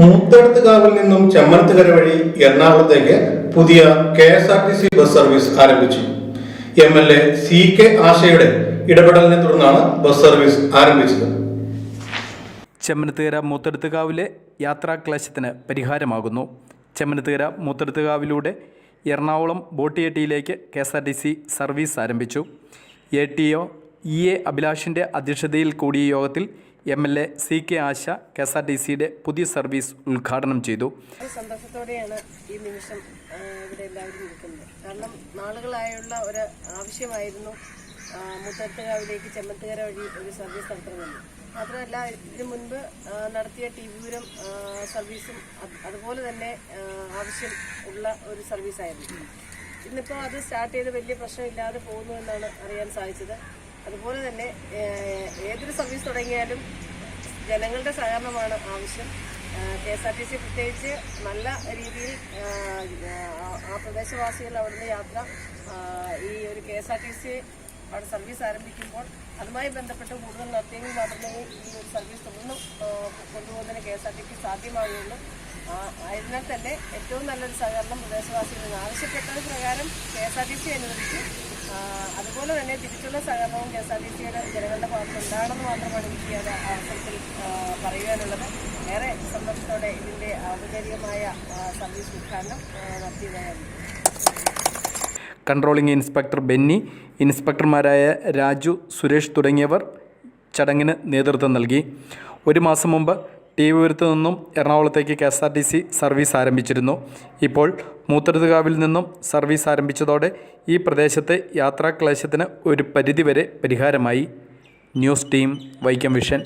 മൂത്തടത്തുകാവിൽ നിന്നും ചെമ്മനത്തുകര വഴി എറണാകുളത്തേക്ക് പുതിയ K S R T C bus service ആരംഭിച്ചു. M L A C K ആശയുടെ ഇടപെടലിനെ തുടർന്നാണ് ബസ് സർവീസ് ആരംഭിച്ചത്. ചെമ്മനത്തുകര മൂത്തെടുത്തുകാവിലെ യാത്രാ ക്ലേശത്തിന് പരിഹാരമാകുന്നു. ചെമ്മനത്തുകര മൂത്തെടുത്തുകാവിലൂടെ Ernakulam ബോട്ടിയെട്ടിയിലേക്ക് K S R T C service ആരംഭിച്ചു. A T O E A അഭിലാഷിന്റെ അധ്യക്ഷതയിൽ കൂടിയ യോഗത്തിൽ M L A C K Asha K S R T സിയുടെ പുതിയ സർവീസ് ഉദ്ഘാടനം ചെയ്തു. സന്തോഷത്തോടെയാണ് ഈ നിമിഷം ഇവിടെ എല്ലാവരും നിൽക്കുന്നത് കാരണം നാളുകളായുള്ള ഒരു ആവശ്യമായിരുന്നു ആ, മുത്തത്തുകാവിലേക്ക് ചെമ്മത്തുകര വഴി ഒരു സർവീസ് നടത്തണമെന്ന് മാത്രമല്ല ഇതിനു മുൻപ് നടത്തിയ ടി വിപുരം സർവീസും അതുപോലെ തന്നെ ആവശ്യം ഉള്ള ഒരു സർവീസായിരുന്നു. ഇന്നിപ്പോൾ അത് സ്റ്റാർട്ട് ചെയ്ത് വലിയ പ്രശ്നമില്ലാതെ പോകുന്നു എന്നാണ് അറിയാൻ സാധിച്ചത്. അതുപോലെ തന്നെ ഏതൊരു സർവീസ് തുടങ്ങിയാലും ജനങ്ങളുടെ സഹകരണമാണ് ആവശ്യം. K S R T C പ്രത്യേകിച്ച് നല്ല രീതിയിൽ ആ, പ്രദേശവാസികൾ അവിടുന്ന് യാത്ര ഈ ഒരു K S R T C അവിടെ സർവീസ് ആരംഭിക്കുമ്പോൾ അതുമായി ബന്ധപ്പെട്ട് കൂടുതൽ നടത്തിയെങ്കിൽ മാത്രമേ ഈ ഒരു സർവീസ് തുടർന്ന് കൊണ്ടുപോകുന്നതിന് K S R T C സാധ്യമാകുകയുള്ളൂ ആയതിനാൽ തന്നെ ഏറ്റവും നല്ലൊരു സഹകരണം പ്രദേശവാസികളിൽ നിന്ന് ആവശ്യപ്പെട്ടത് പ്രകാരം K S R T C അനുവദിച്ചു അതുപോലെ തന്നെ തിരിച്ചുള്ള സഹകരണവും കെ എസ് ആർ ടി സിയുടെ ജനങ്ങളുടെ ഭാഗത്ത് ഉണ്ടാകണമെന്ന് മാത്രമാണ് എനിക്ക് അത് അവസരത്തിൽ പറയുവാനുള്ളത്. ഏറെ സന്തോഷത്തോടെ ഇതിന്റെ ഔപചാരികമായ സർവീസ് ഉദ്ഘാടനം നടത്തിയതായിരുന്നു കൺട്രോളിംഗ് ഇൻസ്പെക്ടർ ബെന്നി ഇൻസ്പെക്ടർമാരായ രാജു സുരേഷ് തുടങ്ങിയവർ ചടങ്ങിന് നേതൃത്വം നൽകി. ഒരു മാസം മുമ്പ് ടി വിപുരത്ത് നിന്നും എറണാകുളത്തേക്ക് K S R T C service ആരംഭിച്ചിരുന്നു. ഇപ്പോൾ മൂത്തടുത്തുകാവിൽ നിന്നും സർവീസ് ആരംഭിച്ചതോടെ ഈ പ്രദേശത്തെ യാത്രാക്ലേശത്തിന് ഒരു പരിധിവരെ പരിഹാരമായി. News team Vaikom vision.